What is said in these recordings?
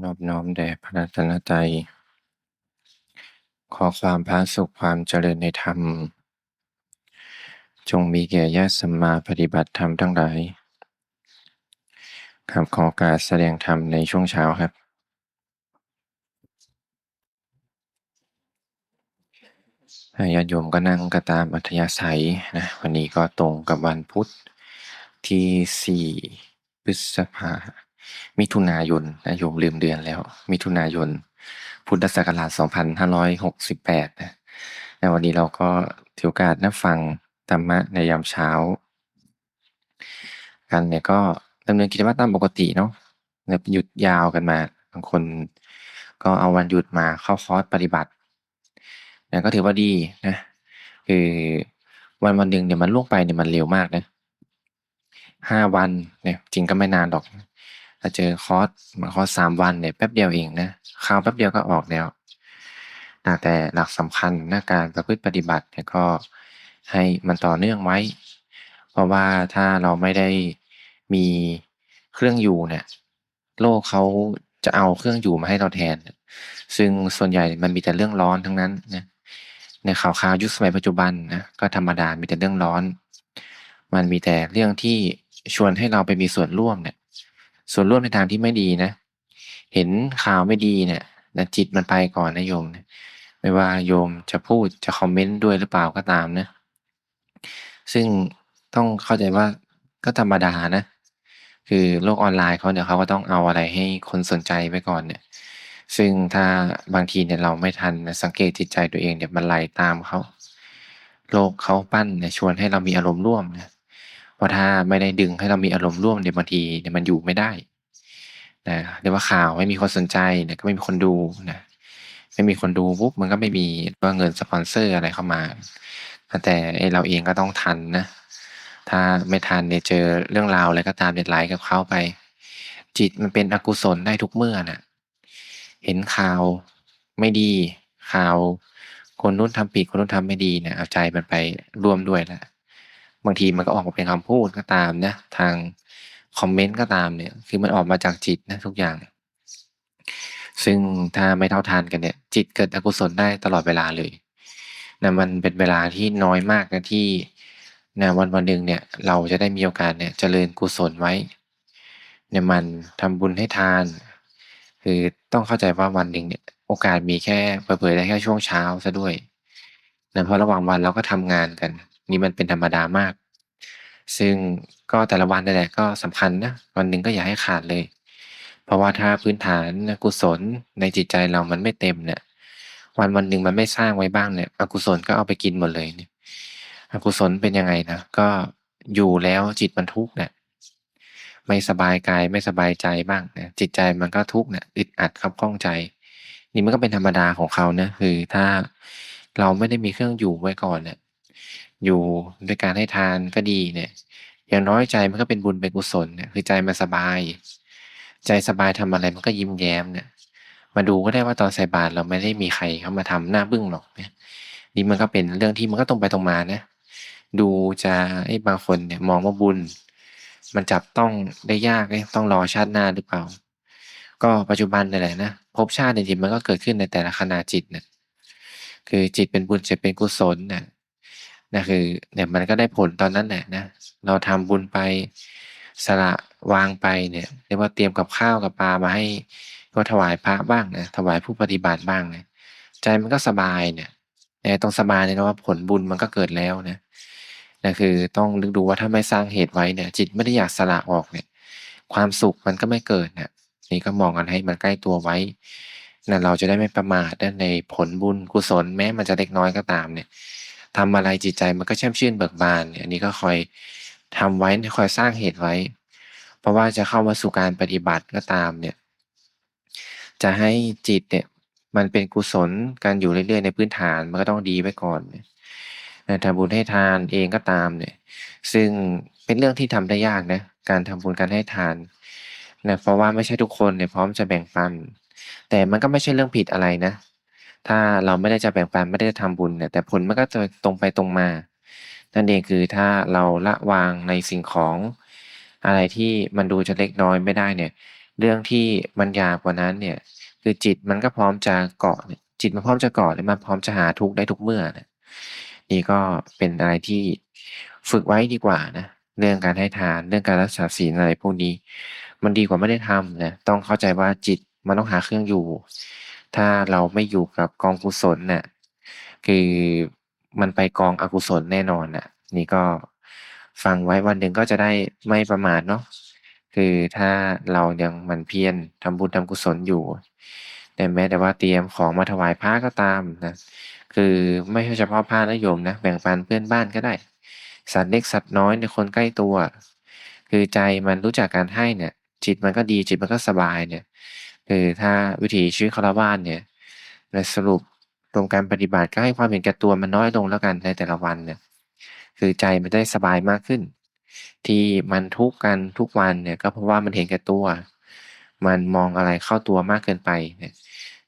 นอบน้อมแด่พระรัตนตรัย ขอความผาสุขความเจริญในธรรม จงมีแก่ญาติสัมมาปฏิบัติธรรมทั้งหลายครับขอการแสดงธรรมในช่วงเช้าครับ ญาติโยมก็นั่งก็ตามอัธยาศัยนะ วันนี้ก็ตรงกับวันพุธที่ 4 พฤษภามิ มิถุนายนนะโยมลืมเดือนแล้ว มิถุนายน พุทธศักราช 2568 นะในวันนี้เราก็ถือโอกาสนะฟังธรรมะในยามเช้า กันเนี่ยก็ดำเนินกิจวัตรตามปกติเนาะเนี่ยหยุดยาวกันมาบางคนก็เอาวันหยุดมาเข้าคอร์สปฏิบัตินะก็ถือว่าดีนะคือวันวันหนึ่งเนี่ยมันล่วงไปเนี่ยมันเร็วมากนะห้าวันเนี่ยจริงก็ไม่นานหรอก ถ้าเจอคอร์สมาคอร์สสามวันเนี่ยแป๊บเดียวเองนะข่าวแป๊บเดียวก็ออกแล้วนะแต่หลักสำคัญนะการประพฤติปฏิบัติเนี่ยก็ให้มันต่อเนื่องไว้ เพราะว่าถ้าเราไม่ได้มีเครื่องอยู่เนี่ยโลกเขาจะเอาเครื่องอยู่มาให้เราแทน ซึ่งส่วนใหญ่มันมีแต่เรื่องร้อนทั้งนั้นนะในข่าวข่าวยุคสมัยปัจจุบันนะก็ธรรมดามีแต่เรื่องร้อน มันมีแต่เรื่องที่ชวนให้เราไปมีส่วนร่วมเนี่ย ส่วนร่วมในทางที่ไม่ดีนะ เห็นข่าวไม่ดีเนี่ยนะจิตมันไปก่อนนะโยมนะไม่ว่าโยมจะพูดจะคอมเมนต์ด้วยหรือเปล่าก็ตามนะ ซึ่งต้องเข้าใจว่าก็ธรรมดานะ คือโลกออนไลน์เขาเนี่ยเขาก็ต้องเอาอะไรให้คนสนใจไว้ก่อนเนี่ย ซึ่งถ้าบางทีเนี่ยเราไม่ทันนะสังเกตจิตใจตัวเองเนี่ยมันไหลตามเขาโลกเขาปั้นเนี่ยชวนให้เรามีอารมณ์ร่วมนะ ราะถ้าไม่ได้ดึงให้เรามีอารมณ์ร่วมเนี่ยวบางทีเนี่ยมันอยู่ไม่ได้นะเรียกว่าข่าวไม่มีคนสนใจเนี่ยก็ไม่มีคนดูนะไม่มีคนดูปุ๊บมันก็ไม่มีว่าเงินสปอนเซอร์อะไรเข้ามา แต่เราเองก็ต้องทันนะถ้าไม่ทันเนี่ยเจอเรื่องราวอะไรก็ตามเด็ดไหลกับเขาไป จิตมันเป็นอกุศลได้ทุกเมื่อนะ่ะเห็นข่าวไม่ดีข่าว คนนู้นทำผิดคนนู้นทำไม่ดีเนี่ยเอาใจมันไปร่วมด้วยแล้ว บางทีมันก็ออกมาเป็นคำพูดก็ตามนะทางคอมเมนต์ก็ตามเนี่ย คือมันออกมาจากจิตนะทุกอย่าง ซึ่งถ้าไม่เท่าทานกันเนี่ย จิตเกิดอกุศลได้ตลอดเวลาเลยนะมันเป็นเวลาที่น้อยมากนะที่นะวันวันหนึ่งเนี่ย เราจะได้มีโอกาสเนี่ยเจริญกุศลไว้เนี่ยมันทำบุญให้ทาน คือต้องเข้าใจว่าวันหนึ่งเนี่ยโอกาสมีแค่เผยๆได้แค่ช่วงเช้าซะด้วยนะเพราะระหว่างวันเราก็ทำงานกัน นี่มันเป็นธรรมดามาก ซึ่งก็แต่ละวันนั่นแหละก็สำคัญนะวันหนึ่งก็อย่าให้ขาดเลย เพราะว่าถ้าพื้นฐานกุศลในจิตใจเรามันไม่เต็มเนี่ยวันวันหนึ่งมันไม่สร้างไว้บ้างเนี่ยอกุศลก็เอาไปกินหมดเลยเนี่ยอกุศลเป็นยังไงนะก็อยู่แล้วจิตมันทุกข์เนี่ยไม่สบายกายไม่สบายใจบ้างนะจิตใจมันก็ทุกข์เนี่ยอึดอัดครับข้องใจ นี่มันก็เป็นธรรมดาของเขานะคือถ้าเราไม่ได้มีเครื่องอยู่ไว้ก่อนเนี่ย อยู่ด้วยการให้ทานก็ดีเนี่ย อย่างน้อยใจมันก็เป็นบุญเป็นกุศลเนี่ยคือใจมันสบาย ใจสบายทำอะไรมันก็ยิ้มแย้มเนี่ย มาดูก็ได้ว่าตอนใส่บาตรเราไม่ได้มีใครเข้ามาทำหน้าบึ้งหรอกเนี่ยนี่มันก็เป็นเรื่องที่มันก็ตรงไปตรงมานะดูจะไอ้บางคนเนี่ยมองว่าบุญ มันจับต้องได้ยากเลยต้องรอชาติหน้าหรือเปล่า ก็ปัจจุบันนี่แหละนะภพชาติในจิตมันก็เกิดขึ้นในแต่ละขณะจิตเนี่ยคือจิตเป็นบุญจะเป็นกุศลเนี่ย นะคือเนี่ยมันก็ได้ผลตอนนั้นแหละนะเราทำบุญไปสละวางไปเนี่ยเรียกว่าเตรียมกับข้าวกับปลามาให้ก็ถวายพระบ้างนะถวายผู้ปฏิบัติบ้างเนี่ยใจมันก็สบายเนี่ยแต่ต้องสบายเลยนะว่าผลบุญมันก็เกิดแล้วนะนะคือต้องลึกดูว่าถ้าไม่สร้างเหตุไว้เนี่ย จิตไม่ได้อยากสละออกเนี่ย ความสุขมันก็ไม่เกิดเนี่ยนี่ก็มองกันให้มันใกล้ตัวไว้นะเราจะได้ไม่ประมาทในผลบุญกุศลแม้มันจะเล็กน้อยก็ตามเนี่ย ทำอะไรจิตใจมันก็แช่มชื่นเบิกบานเนี่ยอันนี้ก็คอยทำไว้คอยสร้างเหตุไว้ เพราะว่าจะเข้ามาสู่การปฏิบัติก็ตามเนี่ย จะให้จิตเนี่ย มันเป็นกุศลการอยู่เรื่อยๆในพื้นฐานมันก็ต้องดีไว้ก่อนนะทำบุญให้ทานเองก็ตามเนี่ย ซึ่งเป็นเรื่องที่ทำได้ยากนะการทำบุญการให้ทานนะเพราะว่าไม่ใช่ทุกคนเนี่ยพร้อมจะแบ่งปัน แต่มันก็ไม่ใช่เรื่องผิดอะไรนะ ถ้าเราไม่ได้จะแบ่งปันไม่ได้จะทำบุญเนี่ยแต่ผลมันก็จะตรงไปตรงมา นั่นเองคือถ้าเราละวางในสิ่งของ อะไรที่มันดูจะเล็กน้อยไม่ได้เนี่ย เรื่องที่มันหยาบกว่านั้นเนี่ย คือจิตมันก็พร้อมจะเกาะจิตมันพร้อมจะเกาะมันพร้อมจะหาทุกข์ได้ทุกเมื่อนะนี่ก็เป็นอะไรที่ฝึกไว้ดีกว่านะเรื่องการให้ทานเรื่องการรักษาศีลอะไรพวกนี้ มันดีกว่าไม่ได้ทำนะต้องเข้าใจว่าจิตมันต้องหาเครื่องอยู่ ถ้าเราไม่อยู่กับกองกุศลน่ะ คือมันไปกองอกุศลแน่นอนน่ะ นี่ก็ฟังไว้วันหนึ่งก็จะได้ไม่ประมาทเนาะคือถ้าเรายังหมั่นเพียรทำบุญทำกุศลอยู่แต่แม้แต่ว่าเตรียมของมาถวายพระก็ตามนะคือไม่ใช่เฉพาะพระนะโยมนะแบ่งปันเพื่อนบ้านก็ได้ สัตว์เล็กสัตว์น้อยในคนใกล้ตัว คือใจมันรู้จักการให้เนี่ย จิตมันก็ดีจิตมันก็สบายเนี่ย คือถ้าวิถีชีวิตฆราวาสเนี่ยในสรุปตรงการปฏิบัติก็ให้ความเห็นแก่ตัวมันน้อยลงแล้วกันในแต่ละวันเนี่ยคือใจมันได้สบายมากขึ้น ที่มันทุกข์กันทุกวันเนี่ยก็เพราะว่ามันเห็นแก่ตัว มันมองอะไรเข้าตัวมากเกินไปเนี่ย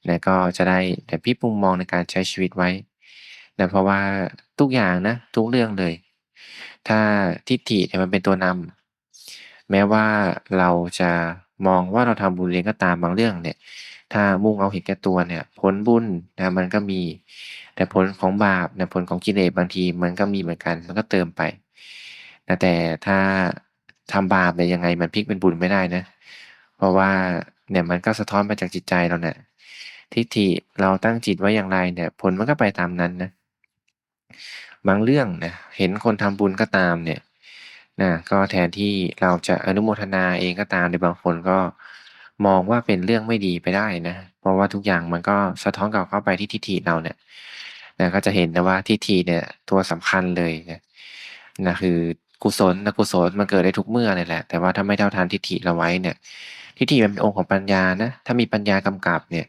นะก็จะได้แต่พลิกมุมมองในการใช้ชีวิตไว้นะเพราะว่าทุกอย่างนะทุกเรื่องเลย ถ้าทิฏฐิเนี่ยมันเป็นตัวนำแม้ว่าเราจะ มองว่าเราทำบุญเองก็ตามบางเรื่องเนี่ย ถ้ามุ่งเอาเห็นแก่ตัวเนี่ย ผลบุญนะมันก็มี แต่ผลของบาปนะผลของกิเลสบางทีมันก็มีเหมือนกันมันก็เติมไปนะแต่ถ้าทำบาปเนี่ยยังไงมันพลิกเป็นบุญไม่ได้นะ เพราะว่าเนี่ยมันก็สะท้อนมาจากจิตใจเราเนี่ยทิฏฐิเราตั้งจิตไว้อย่างไรเนี่ย ผลมันก็ไปตามนั้นนะบางเรื่องนะเห็นคนทำบุญก็ตามเนี่ย นะ ก็แทนที่เราจะอนุโมทนาเองก็ตามในบางคนก็มองว่าเป็นเรื่องไม่ดีไปได้นะ เพราะว่าทุกอย่างมันก็สะท้อนกลับเข้าไปที่ทิฏฐิเราเนี่ยนะก็จะเห็นนะว่าทิฏฐิเนี่ยตัวสำคัญเลยนะนะคือกุศลอกุศลมันเกิดได้ทุกเมื่อนี่แหละ แต่ว่าถ้าไม่เท่าทานทิฏฐิเราไว้เนี่ย ทิฏฐิมันเป็นองค์ของปัญญานะถ้ามีปัญญากำกับเนี่ย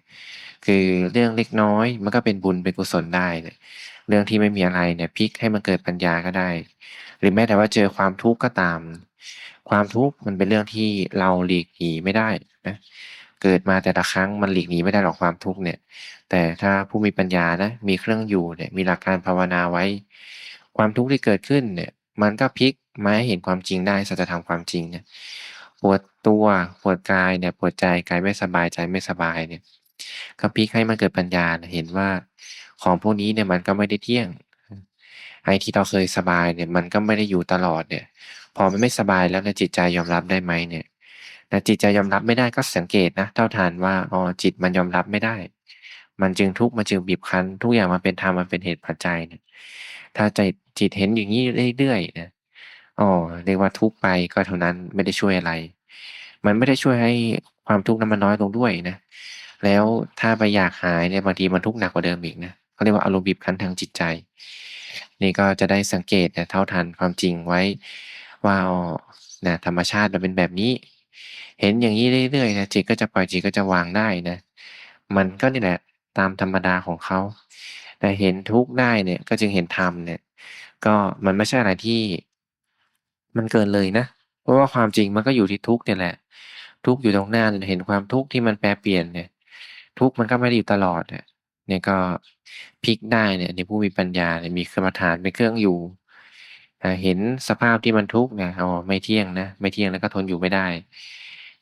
คือเรื่องเล็กน้อยมันก็เป็นบุญเป็นกุศลได้เนี่ยเรื่องที่ไม่มีอะไรเนี่ยพลิกให้มันเกิดปัญญาก็ได้ หรือแม้แต่ว่าเจอความทุกข์ก็ตาม ความทุกข์มันเป็นเรื่องที่เราหลีกหนีไม่ได้นะเกิดมาแต่ละครั้งมันหลีกหนีไม่ได้หรอกความทุกข์เนี่ย แต่ถ้าผู้มีปัญญานะมีเครื่องอยู่เนี่ยมีหลักการภาวนาไว้ ความทุกข์ที่เกิดขึ้นเนี่ย มันก็พลิกมาให้เห็นความจริงได้สัจธรรมความจริงเนี่ยปวดตัวปวดกายเนี่ยปวดใจกายไม่สบายใจไม่สบายเนี่ยก็พลิกให้มันเกิดปัญญาเห็นว่าของพวกนี้เนี่ยมันก็ไม่ได้เที่ยง ไอ้ที่เราเคยสบายเนี่ย มันก็ไม่ได้อยู่ตลอดเนี่ย พอมันไม่สบายแล้วนี่ยจิตใจยอมรับได้ไหมเนี่ยแต่จิตใจยอมรับไม่ได้ก็สังเกตนะเท่าทานว่าอ๋อจิตมันยอมรับไม่ได้ มันจึงทุกข์มันจึงบีบคั้น ทุกอย่างมันเป็นธรรมมันเป็นเหตุปัจจัยเนี่ยถ้าใจจิตเห็นอย่างนี้เรื่อยๆนะอ๋อเรียกว่าทุกข์ไปก็เท่านั้นไม่ได้ช่วยอะไร มันไม่ได้ช่วยให้ความทุกข์นั้นมันน้อยลงด้วยนะ แล้วถ้าไปอยากหายเนี่ยบางทีมันทุกข์หนักกว่าเดิมอีกนะเขาเรียกว่าอารมณ์บีบคั้นทางจิตใจ นี่ก็จะได้สังเกตนะเท่าทันความจริงไว้ว่าออนะธรรมชาติมันเป็นแบบนี้ เห็นอย่างนี้เรื่อยๆนะจิตก็จะปล่อยจิตก็จะวางได้นะ มันก็นี่แหละตามธรรมดาของเขาแต่เห็นทุกข์ได้เนี่ยก็จึงเห็นธรรมเนี่ย ก็มันไม่ใช่อะไรที่มันเกินเลยนะ เพราะว่าความจริงมันก็อยู่ที่ทุกข์เนี่ยแหละ ทุกข์อยู่ตรงหน้าเห็นความทุกข์ที่มันแปรเปลี่ยนเนี่ย ทุกข์มันก็ไม่ได้อยู่ตลอดเนี่ย เนี่ยก็พลิกได้เนี่ยในผู้มีปัญญาเนี่ยมีกรรมฐานเป็นเครื่องอยู่เห็นสภาพที่มันทุกข์เนี่ยอ๋อไม่เที่ยงนะไม่เที่ยงแล้วก็ทนอยู่ไม่ได้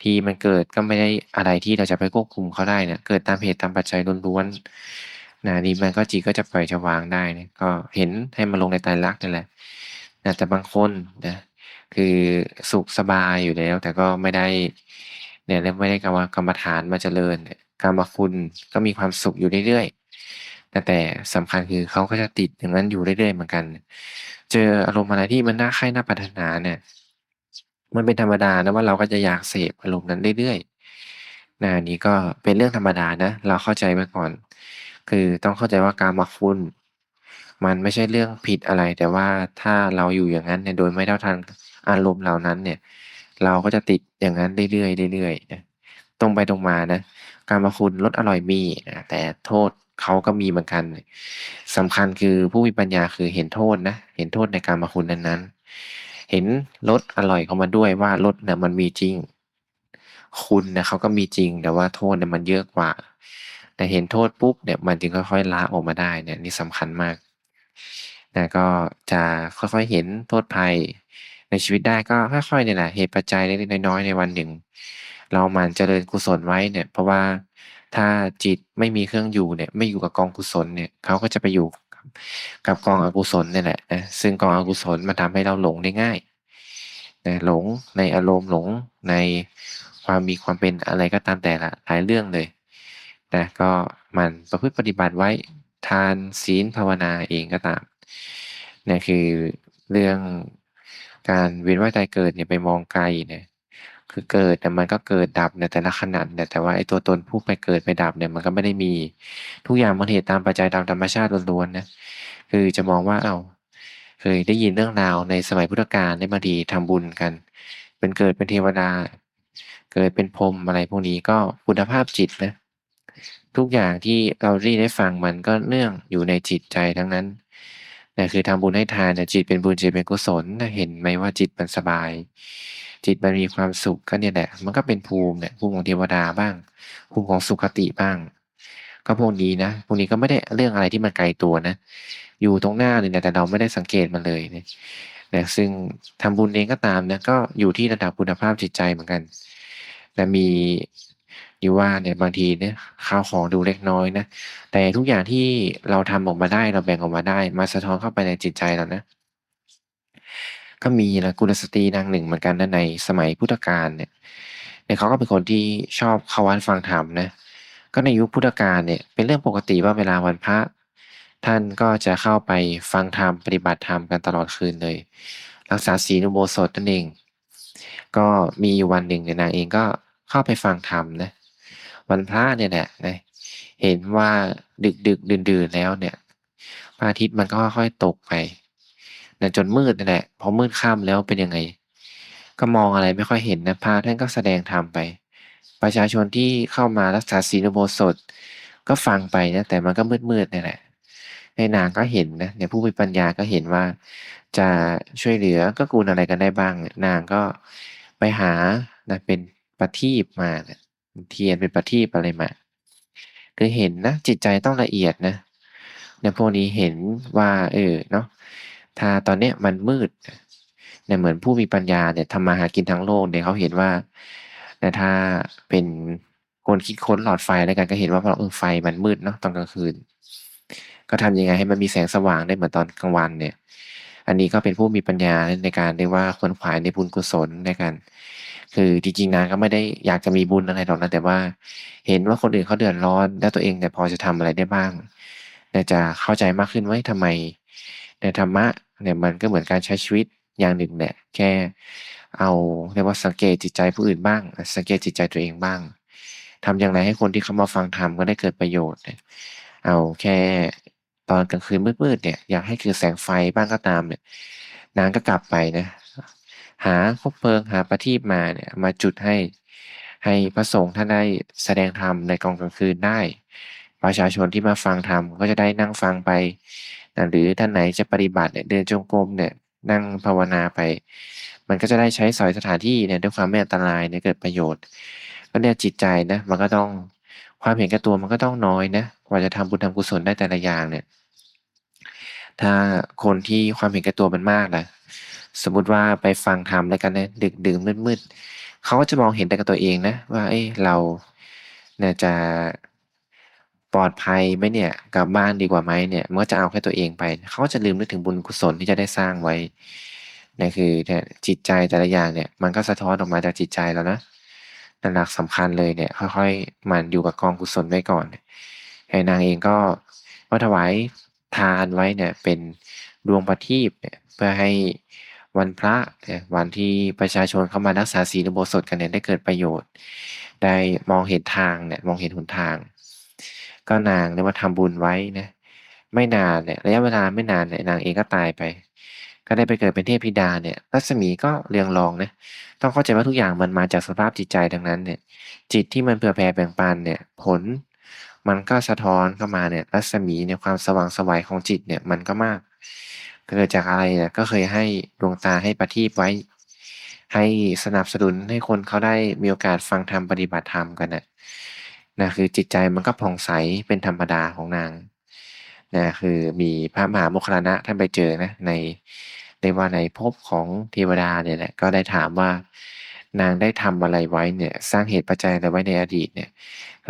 ที่มันเกิดก็ไม่ได้อะไรที่เราจะไปควบคุมเขาได้เนี่ยเกิดตามเหตุตามปัจจัยล้วนๆนะนี่มันก็จิตก็จะปล่อยจะวางได้เนี่ยก็เห็นให้มันลงในไตรลักนั่นแหละนะแต่บางคนนะคือสุขสบายอยู่แล้ว แต่ก็ไม่ได้เนี่ยแล้วไม่ได้กรรมกรรมฐานมาเจริญเนี่ย กรรมคุณก็มีความสุขอยู่เรื่อยๆแต่แต่สำคัญคือเขาก็จะติดอย่างนั้นอยู่เรื่อยๆเหมือนกัน เจออารมณ์อะไรที่มันน่าใคร่น่าปรารถนาเนี่ย มันเป็นธรรมดานะว่าเราก็จะอยากเสพอารมณ์นั้นเรื่อยๆนะนี้ก็เป็นเรื่องธรรมดานะ เราเข้าใจไว้ก่อน คือต้องเข้าใจว่ากามคุณมันไม่ใช่เรื่องผิดอะไร แต่ว่าถ้าเราอยู่อย่างนั้นเนี่ยโดยไม่เท่าทันอารมณ์เหล่านั้นเนี่ย เราก็จะติดอย่างนั้นเรื่อยๆเรื่อยๆนะตรงไปตรงมานะ การมาคุณรสอร่อยมีนะแต่โทษเขาก็มีเหมือนกันสำคัญคือผู้มีปัญญาคือเห็นโทษนะเห็นโทษในการมาคุณนั้นๆ เห็นรสอร่อยเข้ามาด้วยว่ารสเนี่ยมันมีจริง คุณนะเขาก็มีจริงแต่ว่าโทษเนี่ยมันเยอะกว่า แต่เห็นโทษปุ๊บเนี่ยมันจึงค่อยๆละออกมาได้เนี่ยนี่สำคัญมากนะก็จะค่อยๆเห็นโทษภัยในชีวิตได้ก็ค่อยๆเนี่ยแหละเหตุปัจจัยเล็กๆน้อยๆในวันหนึ่ง เราหมั่นเจริญกุศลไว้เนี่ย เพราะว่าถ้าจิตไม่มีเครื่องอยู่เนี่ย ไม่อยู่กับกองกุศลเนี่ยเขาก็จะไปอยู่กับกองอกุศลเนี่ยแหละนะซึ่งกองอกุศลมันทำให้เราหลงได้ง่ายนะหลงในอารมณ์หลงในความมีความเป็นอะไรก็ตามแต่ละหลายเรื่องเลยนะก็มันประพฤติปฏิบัติไว้ทานศีลภาวนาเองก็ตามนี่คือเรื่องการเวียนว่ายตายเกิดเนี่ยไปมองไกลเนี่ย คือเกิดแต่มันก็เกิดดับในแต่ละขณะเนี่ยแต่ว่าไอ้ตัวตนผู้ไปเกิดไปดับเนี่ยมันก็ไม่ได้มีทุกอย่างมันเหตุตามปัจจัยตามธรรมชาติล้วนๆนะคือจะมองว่าเอา้าเคยได้ยินเรื่องราวในสมัยพุทธกาลได้บางทีทำบุญกัน เป็นเกิดเป็นเทวดา เกิดเป็นพรมอะไรพวกนี้ก็คุณภาพจิตนะทุกอย่างที่เราได้ได้ฟังมันก็เนื่องอยู่ในจิตใจทั้งนั้นนะคือทำบุญให้ทานนะจิตเป็นบุญจิตเป็นกุศลเห็นไหมว่าจิตมันสบาย จิตมันมีความสุขก็เนี่ยแหละ มันก็เป็นภูมิเนี่ยภูมิของเทวดาบ้าง ภูมิของสุคติบ้าง ก็พวกนี้นะพวกนี้ก็ไม่ได้เรื่องอะไรที่มันไกลตัวนะ อยู่ตรงหน้าเลยนะแต่เราไม่ได้สังเกตมันเลยเนี่ยนะซึ่งทำบุญเองก็ตามนะก็อยู่ที่ระดับคุณภาพจิตใจเหมือนกัน แต่มีอยู่ว่าเนี่ยบางทีเนี่ยข้าวของดูเล็กน้อยนะแต่ทุกอย่างที่เราทำออกมาได้เราแบ่งออกมาได้ มาสะท้อนเข้าไปในจิตใจเรานะ ก็มีนะกุลสตรีนางหนึ่งเหมือนกันนะในสมัยพุทธกาลเนี่ยเนี่ยเขาก็เป็นคนที่ชอบเข้าวัดฟังธรรมนะก็ในยุคพุทธกาลเนี่ยเป็นเรื่องปกติว่าเวลาวันพระ ท่านก็จะเข้าไปฟังธรรมปฏิบัติธรรมกันตลอดคืนเลย รักษาศีลอุโบสถนั่นเอง ก็มีวันหนึ่งเนี่ยนางเองก็เข้าไปฟังธรรมนะวันพระเนี่ยแหละนะเห็นว่าดึกดึกดื่นดื่นแล้วเนี่ยพระอาทิตย์มันก็ค่อยๆตกไป นะจนมืดนี่นแหละพอมืดค่ำแล้วเป็นยังไง ก็มองอะไรไม่ค่อยเห็นนะพระท่านก็แสดงธรรมไป ประชาชนที่เข้ามารักษาศีลอุโบสถก็ฟังไปนะแต่มันก็มืดๆนี่นแหละในนางก็เห็นนะเนี่ยผู้มีปัญญาก็เห็นว่า จะช่วยเหลือก็กูลอะไรกันได้บ้าง นางก็ไปหานะเป็นประทีปมานะเทียนเป็นประทีปอะไรมาคือเห็นนะจิตใจต้องละเอียดนะเนี่ยพวกนี้เห็นว่า เออเนาะ ถ้าตอนเนี้ยมันมืดเนี่ยเหมือนผู้มีปัญญาเนี่ยทำมาหากินทั้งโลกเนี่ยเขาเห็นว่าแต่ถ้าเป็นคนคิดค้นหลอดไฟแล้วกันก็เห็นว่าเออไฟมันมืดเนาะตอนกลางคืน ก็ทำยังไงให้มันมีแสงสว่างได้เหมือนตอนกลางวันเนี่ย อันนี้ก็เป็นผู้มีปัญญาในการเรียกว่าคนขวายในบุญกุศลในการคือจริงๆนางก็ไม่ได้อยากจะมีบุญอะไรหรอกนะแต่ว่า เห็นว่าคนอื่นเขาเดือดร้อน แล้วตัวเองเนี่ยพอจะทำอะไรได้บ้างจะเข้าใจมากขึ้นว่าทำไม ในธรรมะเนี่ยมันก็เหมือนการใช้ชีวิตอย่างหนึ่งแหละแค่เอาเรียกว่าสังเกตจิตใจผู้อื่นบ้าง สังเกตจิตใจตัวเองบ้างทำอย่างไรให้คนที่เขามาฟังธรรมก็ได้เกิดประโยชน์ เอาแค่ตอนกลางคืนมืดๆเนี่ยอยากให้คือแสงไฟบ้างก็ตามเนี่ยนางก็กลับไปนะหาคบเพลิงหาประทีปมาเนี่ยมาจุดให้ให้พระสงฆ์ท่านได้แสดงธรรมในกองกลางคืนได้ ประชาชนที่มาฟังธรรมก็จะได้นั่งฟังไป นะหรือท่านไหนจะปฏิบัติเนี่ยเดินจงกรมเนี่ยนั่งภาวนาไป มันก็จะได้ใช้สอยสถานที่เนี่ยด้วยความไม่อันตรายเนี่ยเกิดประโยชน์ก็เนี่ยจิตใจนะมันก็ต้องความเห็นแก่ตัวมันก็ต้องน้อยนะกว่าจะทำบุญทำกุศลได้แต่ละอย่างเนี่ย ถ้าคนที่ความเห็นแก่ตัวมันมากนะสมมุติว่าไปฟังธรรมแล้วกันนะดึกดื่นมืดๆเขาก็จะมองเห็นแต่กับตัวเองนะ ว่า เอ้เราเนี่ยจะ ปลอดภัยไหมเนี่ย กลับบ้านดีกว่าไหมเนี่ยมันก็จะเอาแค่ตัวเองไป เขาจะลืมนึกถึงบุญกุศลที่จะได้สร้างไว้นี่คือเนี่ยจิตใจแต่ละอย่างเนี่ย มันก็สะท้อนออกมาจากจิตใจแล้วนะนั่นหลักสำคัญเลยเนี่ย ค่อยๆมันอยู่กับกองกุศลไว้ก่อนไอ้นางเองก็ก็ถวายทานไว้เนี่ย เป็นดวงประทีปเนี่ยเพื่อให้วันพระวันที่ประชาชนเข้ามารักษาศีลอุโบสถกันเนี่ยได้เกิดประโยชน์ ได้มองเห็นทางเนี่ยมองเห็นหนทาง ก็นางเนี่ยมาทำบุญไว้นะไม่นานเนี่ยระยะเวลาไม่นานเนี่ยนางเองก็ตายไป ก็ได้ไปเกิดเป็นเทพธิดาเนี่ยรัศมีก็เรียงรองนะต้องเข้าใจว่าทุกอย่างมันมาจากสภาพจิตใจดังนั้นเนี่ย จิตที่มันเผื่อแผ่แบ่งปันเนี่ย ผล มันก็สะท้อนเข้ามาเนี่ยรัศมีในความสว่างสวัยของจิตเนี่ยมันก็มาก เกิดจากอะไรเนี่ยก็เคยให้ดวงตาให้ประทีปไว้ ให้สนับสนุนให้คนเขาได้มีโอกาสฟังธรรมปฏิบัติธรรมกันนะ นะคือจิตใจมันก็ผ่องใสเป็นธรรมดาของนางนะคือมีพระมหาโมคลานะท่านไปเจอนะในในว่าในภพของเทวดาเนี่ยแหละก็ได้ถามว่านางได้ทำอะไรไว้เนี่ย สร้างเหตุปัจจัยอะไรไว้ในอดีตเนี่ย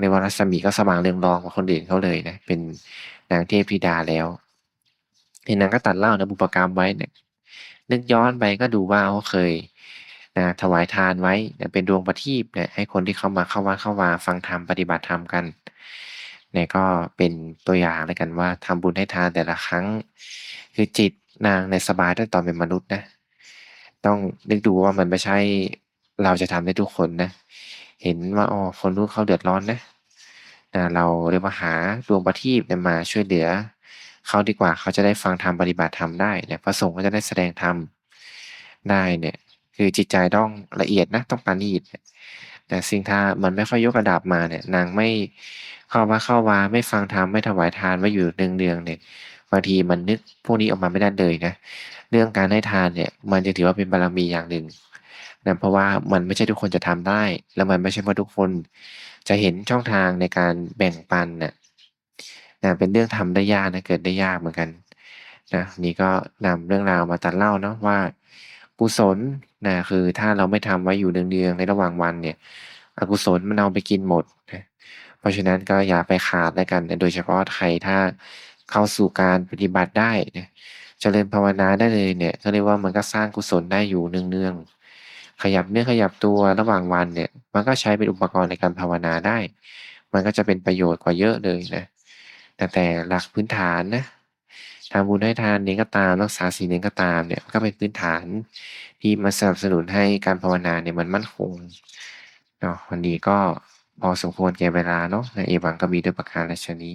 เรียกว่ารัศมีก็สว่างเรืองรองกว่าคนอื่นเขาเลยนะเป็นนางเทพธิดาแล้วที่นางก็ตัดเล่านะบุพกรรมไว้เนี่ยนึกย้อนไปก็ดูว่าเขาเคย นะถวายทานไว้นะเป็นดวงประทีปเนี่ยให้คนที่เข้ามาเข้าวัดเข้าวาฟังธรรมปฏิบัติธรรมกันเนี่ยก็เป็นตัวอย่างแล้วกันว่าทำบุญให้ทานแต่ละครั้ง คือจิตนางในสบายตั้งตอนเป็นมนุษย์นะ ต้องนึกดูว่ามันไม่ใช่เราจะทำได้ทุกคนนะ เห็นว่าอ๋อคนนู้เขาเดือดร้อนนะนะเราเรียกว่าหาดวงประทีปเนี่ยมาช่วยเหลือเขาดีกว่าเขาจะได้ฟังธรรมปฏิบัติธรรมได้เนี่ยพระสงฆ์ก็จะได้แสดงธรรมได้เนี่ย คือจิตใจต้องละเอียดนะต้องปาณีตแต่สิ่งถ้ามันไม่ค่อยยกระดับมาเนี่ย นางไม่เข้าวัดเข้าวาไม่ฟังธรรมไม่ถวายทานไว้อยู่เนืองๆเนี่ยบางทีมันนึกพวกนี้ออกมาไม่ได้เลยนะเรื่องการให้ทานเนี่ย มันจะถือว่าเป็นบารมีอย่างหนึ่งนะเพราะว่ามันไม่ใช่ทุกคนจะทำได้ แล้วมันไม่ใช่ว่าทุกคนจะเห็นช่องทางในการแบ่งปันน่ะนะเป็นเรื่องทำได้ยากนะเกิดได้ยากเหมือนกันนะนี่ก็นำเรื่องราวมาตัดเล่าเนาะว่า กุศลนะคือถ้าเราไม่ทำไว้อยู่เนืองๆในระหว่างวันเนี่ย อกุศลมันเอาไปกินหมดนะเพราะฉะนั้นก็อย่าไปขาดแล้วกันนะโดยเฉพาะใครถ้าเข้าสู่การปฏิบัติได้นะเจริญภาวนาได้เลยเนี่ยก็เรียกว่ามันก็สร้างกุศลได้อยู่เนืองๆขยับเนื้อขยับตัวระหว่างวันเนี่ย มันก็ใช้เป็นอุปกรณ์ในการภาวนาได้ มันก็จะเป็นประโยชน์กว่าเยอะเลยนะแต่แต่หลักพื้นฐานนะ ทำบุญให้ทานเองก็ตามรักษาศีลเองก็ตามเนี่ยก็เป็นพื้นฐานที่มาสนับสนุนให้การภาวนาเนี่ยมันมั่นคงเนาะวันนี้ก็พอสมควรแก่เวลาเนาะในเอวังก็มีด้วยประการชนี้